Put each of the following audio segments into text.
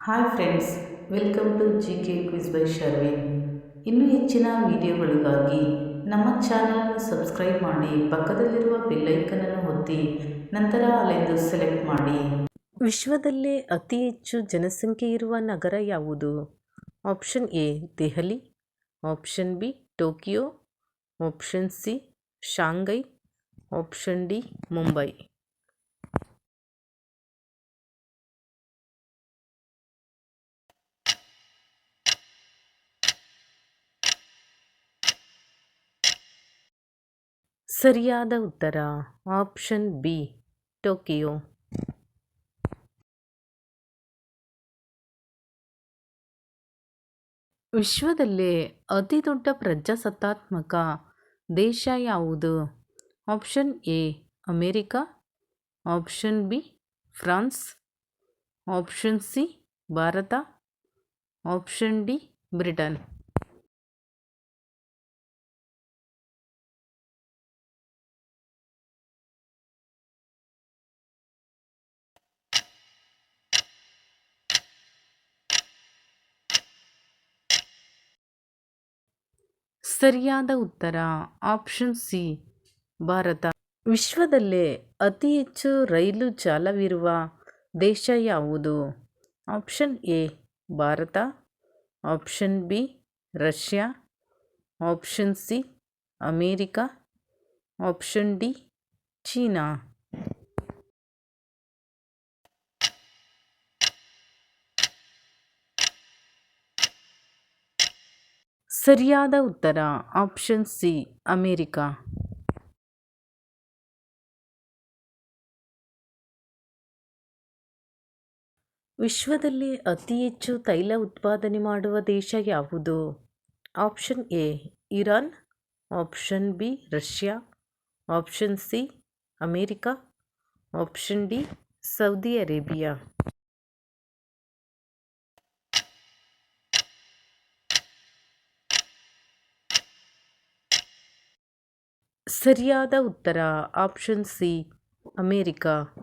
Hi friends, welcome to G K quiz by Sharvin. ಇನ್ನೂ ಹೆಚ್ಚಿನ ವಿಡಿಯೋಗಳಿಗಾಗಿ ನಮ್ಮ ಚಾನಲನ್ನು ಸಬ್ಸ್ಕ್ರೈಬ್ ಮಾಡಿ, ಪಕ್ಕದಲ್ಲಿರುವ ಬೆಲ್ಲೈಕನನ್ನು ಒತ್ತಿ, ನಂತರ ಅಲೆಂದು ಸೆಲೆಕ್ಟ್ ಮಾಡಿ. ವಿಶ್ವದಲ್ಲೇ ಅತಿ ಹೆಚ್ಚು ಜನಸಂಖ್ಯೆ ಇರುವ ನಗರ ಯಾವುದು? Option A, Delhi, option B, Tokyo, option C, Shanghai, option D, Mumbai. ಸರಿಯಾದ ಉತ್ತರ. Option B, Tokyo. ವಿಶ್ವದಲ್ಲೇ ಅತಿ ದೊಡ್ಡ ಪ್ರಜಾಸತ್ತಾತ್ಮಕ ದೇಶ ಯಾವುದು? Option A, America. Option B, France. Option C, Bharat. Option D, Britain. ಸರಿಯಾದ ಉತ್ತರ. Option C. ಭಾರತ. ವಿಶ್ವದಲ್ಲೇ ಅತಿ ಹೆಚ್ಚು ರೈಲು ಜಾಲವಿರುವ ದೇಶ ಯಾವುದು? Option A, Bharat. Option B, Russia. Option C, America. Option D, China. ಸರಿಯಾದ ಉತ್ತರ, ಆಪ್ಷನ್ ಸಿ, ಅಮೇರಿಕಾ. ವಿಶ್ವದಲ್ಲಿ ಅತಿ ಹೆಚ್ಚು ತೈಲ ಉತ್ಪಾದನೆ ಮಾಡುವ ದೇಶ ಯಾವುದು? Option A, Iran. Option B, Russia. Option C, America. Option D, Saudi Arabia. ಸರಿಯಾದ ಉತ್ತರ ಆಪ್ಷನ್ ಸಿ ಅಮೇರಿಕಾ.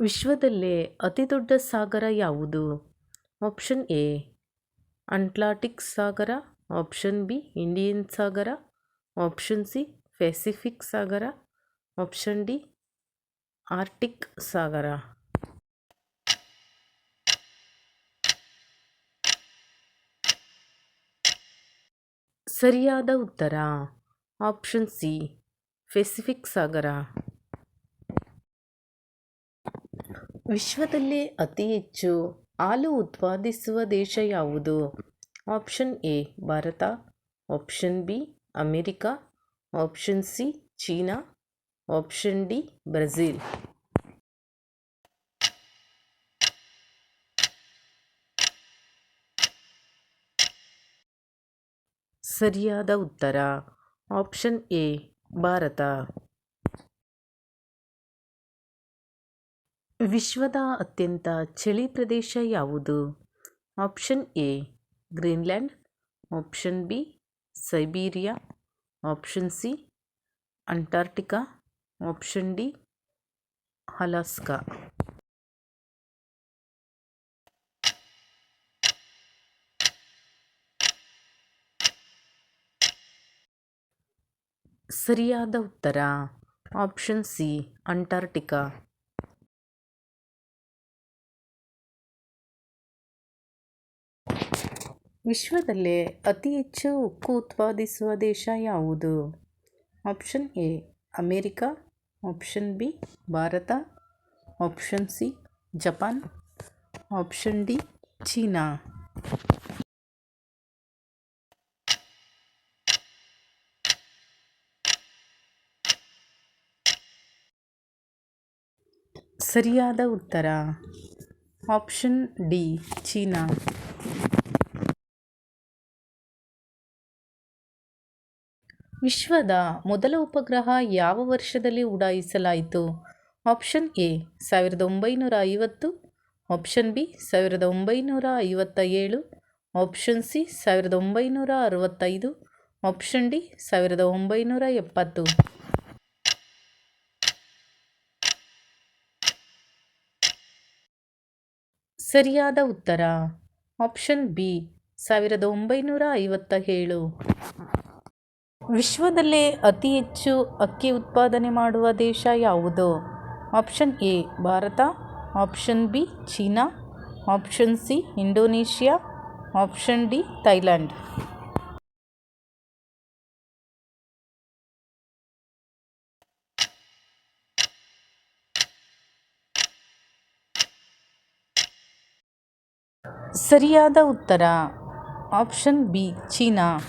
ವಿಶ್ವದಲ್ಲೇ ಅತಿದೊಡ್ಡ ಸಾಗರ ಯಾವುದು? ಆಪ್ಷನ್ ಎ ಅಂಟ್ಲಾಂಟಿಕ್ ಸಾಗರ. ಆಪ್ಷನ್ ಬಿ ಇಂಡಿಯನ್ ಸಾಗರ. ಆಪ್ಷನ್ ಸಿ ಪೆಸಿಫಿಕ್ ಸಾಗರ. ಆಪ್ಷನ್ ಡಿ ಆರ್ಟಿಕ್ ಸಾಗರ. ಸರಿಯಾದ ಉತ್ತರ. ಆಪ್ಷನ್ ಸಿ, ಪೆಸಿಫಿಕ್ ಸಾಗರ. ವಿಶ್ವದಲ್ಲೇ ಅತಿ ಹೆಚ್ಚು ಹಾಲು ಉತ್ಪಾದಿಸುವ ದೇಶ ಯಾವುದು? Option A, Bharat. Option B, America. Option C, China. Option D Brazil ಸರಿಯಾದ ಉತ್ತರ. Option A, Bharat. ವಿಶ್ವದ ಅತ್ಯಂತ ಚಳಿ ಪ್ರದೇಶ ಯಾವುದು? Option A, Greenland. Option B, Siberia. Option C Antarctica option D, Alaska. ಸರಿಯಾದ ಉತ್ತರ. ಆಪ್ಷನ್ ಸಿ ಅಂಟಾರ್ಟಿಕಾ ವಿಶ್ವದಲ್ಲೇ ಅತಿ ಹೆಚ್ಚು ಉಕ್ಕು ಉತ್ಪಾದಿಸುವ ದೇಶ ಯಾವುದು? Option A, America. Option B, Bharat. Option C, Japan. Option D, China. ಸರಿಯಾದ ಉತ್ತರ. Option D, China. ವಿಶ್ವದ ಮೊದಲ ಉಪಗ್ರಹ ಯಾವ ವರ್ಷದಲ್ಲಿ ಉಡಾಯಿಸಲಾಯಿತು? ಆಪ್ಷನ್ ಎ, ಸಾವಿರದ ಒಂಬೈನೂರ ಐವತ್ತು. ಆಪ್ಷನ್ ಬಿ, ಸಾವಿರದ ಒಂಬೈನೂರ ಐವತ್ತ ಏಳು. ಆಪ್ಷನ್ ಸಿ, ಸಾವಿರದ ಒಂಬೈನೂರ ಅರವತ್ತೈದು. ಆಪ್ಷನ್ ಡಿ, ಸಾವಿರದ ಒಂಬೈನೂರ ಎಪ್ಪತ್ತು. ಸರಿಯಾದ ಉತ್ತರ. ಆಪ್ಷನ್ ಬಿ, ಸಾವಿರದ ಒಂಬೈನೂರ ಐವತ್ತ ಏಳು ವಿಶ್ವದಲ್ಲೇ ಅತಿ ಹೆಚ್ಚು ಅಕ್ಕಿ ಉತ್ಪಾದನೆ ಮಾಡುವ ದೇಶ ಯಾವುದು? Option A, Bharat. Option B, China. Option C, Indonesia. Option D, Thailand. ಸರಿಯಾದ ಉತ್ತರ. Option B China.